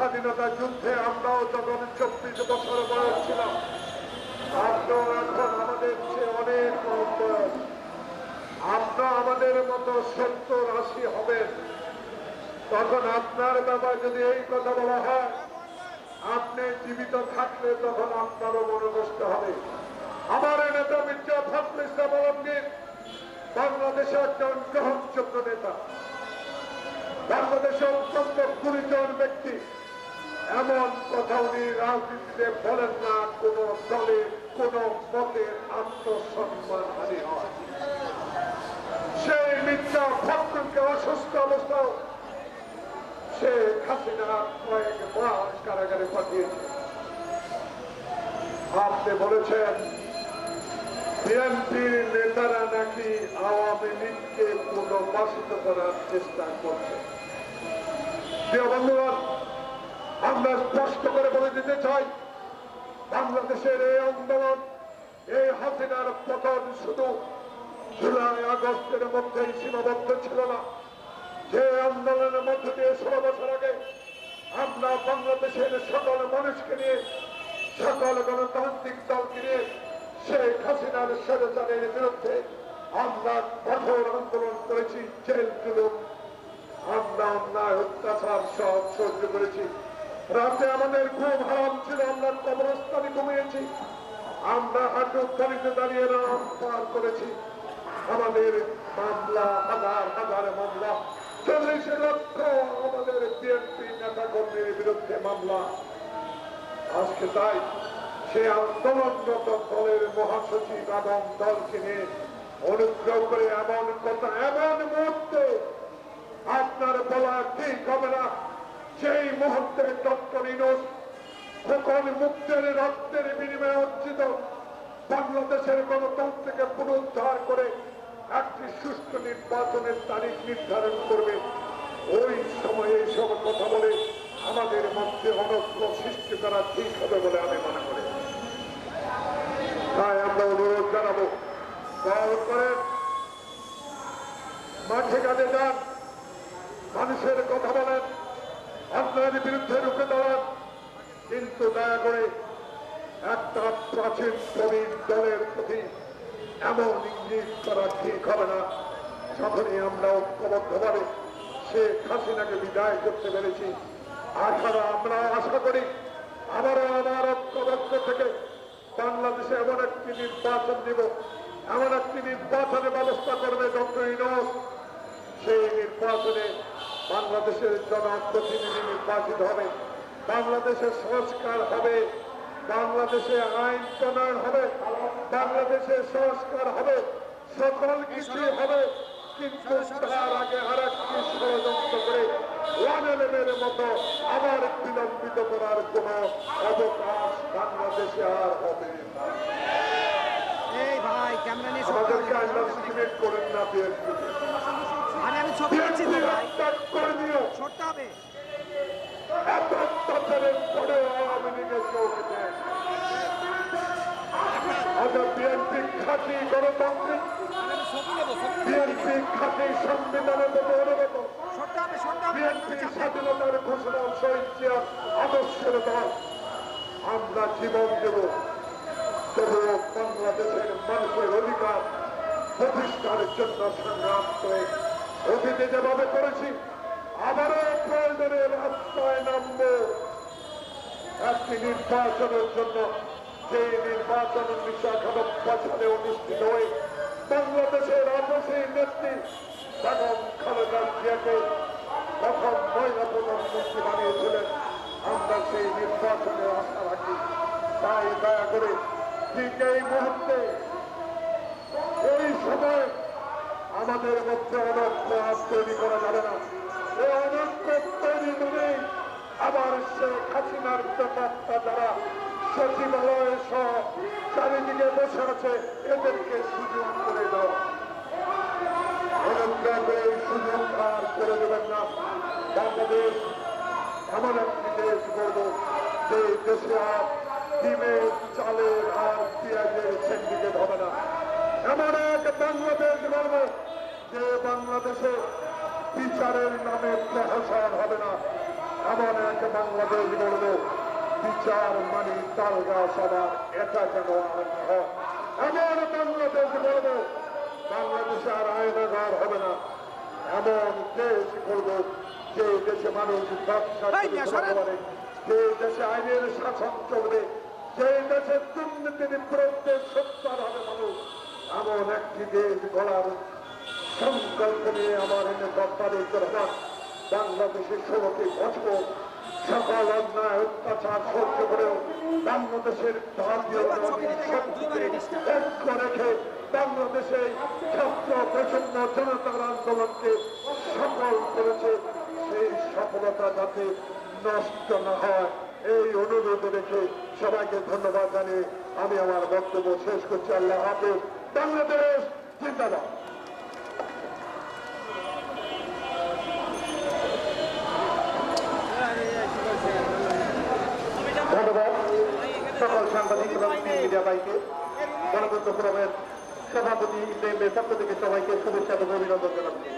স্বাধীনতা যুদ্ধে আমরাও যখন চব্বিশ বছর বয়স ছিলাম। আমাদের চেয়ে অনেক বয়স আমাদের মতো সত্তর আশি হবেন। তখন আপনার ব্যাপার যদি এই কথা বলা হয়, আপনি জীবিত থাকলে তখন আপনারও মনে কষ্ট হবে। আমার নেতা মির্জা ফখরুল ইসলাম আলমগীর বাংলাদেশের একজন গ্রহণযোগ্য নেতা। বাংলাদেশের অত্যন্ত গুরুজন ব্যক্তি। এমন কথা উনি রাজনীতিতে বলেন না, কোন দলে, কোন মতের আত্মসম্মান হানি হয়। সেই মিথ্যা ফখরুলকে অসুস্থ অবস্থাও সে হাসিনা কয়েক মাস কারাগারে পাঠিয়েছে। আপনি বলেছেন, বিএনপির নেতারা নাকি আওয়ামী লীগকে পুনর্বাসিত করার চেষ্টা করছে। স্পষ্ট করে বলে দিতে চাই। বাংলাদেশের এই আন্দোলন, এই হাসিনার পতন শুধু জুলাই আগস্টের মধ্যেই সীমাবদ্ধ ছিল না। যে আন্দোলনের মধ্য দিয়ে ষোলো বছর আগে আমরা বাংলাদেশের সকল মানুষকে নিয়ে, সকল গণতান্ত্রিক দলকে নিয়ে শেখ হাসিনার স্বৈরাচারের বিরুদ্ধে আমরা কঠোর আন্দোলন করেছি, জেল আমরা অন্যায় অত্যাচার সব সহ্য করেছি। রাতে আমাদের ঘুম হারাম ছিল, আমরা কবরস্থানে ঘুমিয়েছি। আমরা হাঁটু দাঁড়িয়ে দাঁড়িয়ে রাম পার করেছি। আমাদের মামলা, হাজার হাজার মামলা, চল্লিশ লক্ষ আমাদের বিএনপি নেতা কর্মীর বিরুদ্ধে মামলা। আজকে তাই সে আন্দোলনরত দলের মহাসচিব এবং দলকে নিয়ে অনুগ্রহ করে এমন কথা, এমন মুহূর্তে আপনার বলা ঠিক হবে না। সেই মুহূর্তে ডক্টর ইনোস খোকন মুক্তের রক্তের বিনিময়ে অর্জিত বাংলাদেশের গণতন্ত্রকে পুনরুদ্ধার করে একটি সুষ্ঠু নির্বাচনের তারিখ নির্ধারণ করবে। ওই সময়ে এইসব কথা বলে আমাদের মধ্যে অনৈক্য সৃষ্টি করা ঠিক হবে বলে আমি মনে করি। তাই আমরা অনুরোধ জানাব, দয়া করে মাঠে কাজে যান, মানুষের কথা বলেন। অন্যায়ের বিরুদ্ধে রুখে দাঁড়ান। কিন্তু দয়া করে একটা প্রাচীন প্রবীণ দলের প্রতি এমন ইঙ্গিত করা ঠিক হবে না। যখনই আমরা ঐক্যবদ্ধভাবে শেখ হাসিনাকে বিদায় করতে পেরেছি আশারা আমরা আশা করি আবারও আমার ঐক্যবদ্ধ থেকে বাংলাদেশে এমন একটি নির্বাচন দিব, এমন একটি নির্বাচনের ব্যবস্থা করবে ডক্টর ইনোস সেই নির্বাচনে বাংলাদেশের জনপ্রতিনিধি নির্বাচিত হবে বাংলাদেশের সংস্কার হবে বাংলাদেশে আইন প্রণয়ন হবে বাংলাদেশে সংস্কার হবে সকল কিছুই হবে। কিন্তু তার আগে আর একটি ষড়যন্ত্র করে ওয়ান এলেমের মতো আবার বিলম্বিত করার কোন অবকাশ বাংলাদেশে আর হবে আমাদেরকে। আন্ডারস্টিমেট করেন না আরে আমি ছবি নিচ্ছি তো ভাই। হবে। চৌকিতে। আচ্ছা আমি হবে স্বাধীনতার ঘোষণা শহীদ আদর্শের দল আমরা জীবন দেব। তবুও বাংলাদেশের মানুষের অধিকার প্রতিষ্ঠার জন্য সংগ্রাম করে অতীতে যেভাবে করেছি, আবারও প্রয়োজনে রাস্তায় নামবো। একটি নির্বাচনের জন্য যে নির্বাচন উনিশশো একানব্বই অনুষ্ঠিত হয়ে বাংলাদেশের আদর্শী নেত্রী বেগম খালেদা জিয়াকে প্রথম মহিলা প্রধানমন্ত্রী বানিয়েছিলেন। আমরা সেই নির্বাচনে আশা রাখি, তাই দয়া করে ঠিক এই মুহূর্তে, এই সময় আমাদের মধ্যে অনৈক্য তৈরি করা যাবে না। এই অনৈক্য তৈরি করে আবার শেখ হাসিনার ব্যাপারটা যারা সচিবালয় সহ চারিদিকে বসে আছে, এদেরকে সুযোগ করে দাও। করে দেবেন না। বাংলাদেশ এমন দেশ চালের আর যে বাংলাদেশে বিচারের নামে প্রহসন হবে না এমন এক বাংলাদেশ গড়ব বিচার মানে তালগা সবার এটা যেন আর না হয় এমন বাংলাদেশ গড়ব বাংলাদেশে আর আয়নাগার হবে না এমন দেশ করব যে দেশে মানুষ ব্যবসা। করে যে দেশে আইনের শাসন চলবে যে দেশে দুর্নীতির বিরুদ্ধে সত্যার হবে মানুষ এমন একটি দেশ গড়ার সংকল্প নিয়ে আমার এনে দপ্তরের রহমান বাংলাদেশের ষোলোটি বছর সকল অন্যায়, অত্যাচার সহ্য করেও বাংলাদেশের ঐক্য রেখে বাংলাদেশে ছাত্র প্রচণ্ড জনতার আন্দোলনকে সফল করেছে, সেই সফলতা যাতে নষ্ট না হয়। এই অনুরোধ রেখে সবাইকে ধন্যবাদ জানিয়ে আমি আমার বক্তব্য শেষ করছি। আল্লাহ হাফেজ। বাংলাদেশ জিন্দাবাদ। ধন্যবাদ। সকল সাংবাদিক মিডিয়া বাইকে গণতন্ত্র ফোরামের সভাপতি ইব্রাহিম পক্ষ থেকে সবাইকে শুভেচ্ছা এবং অভিনন্দন জানাচ্ছি।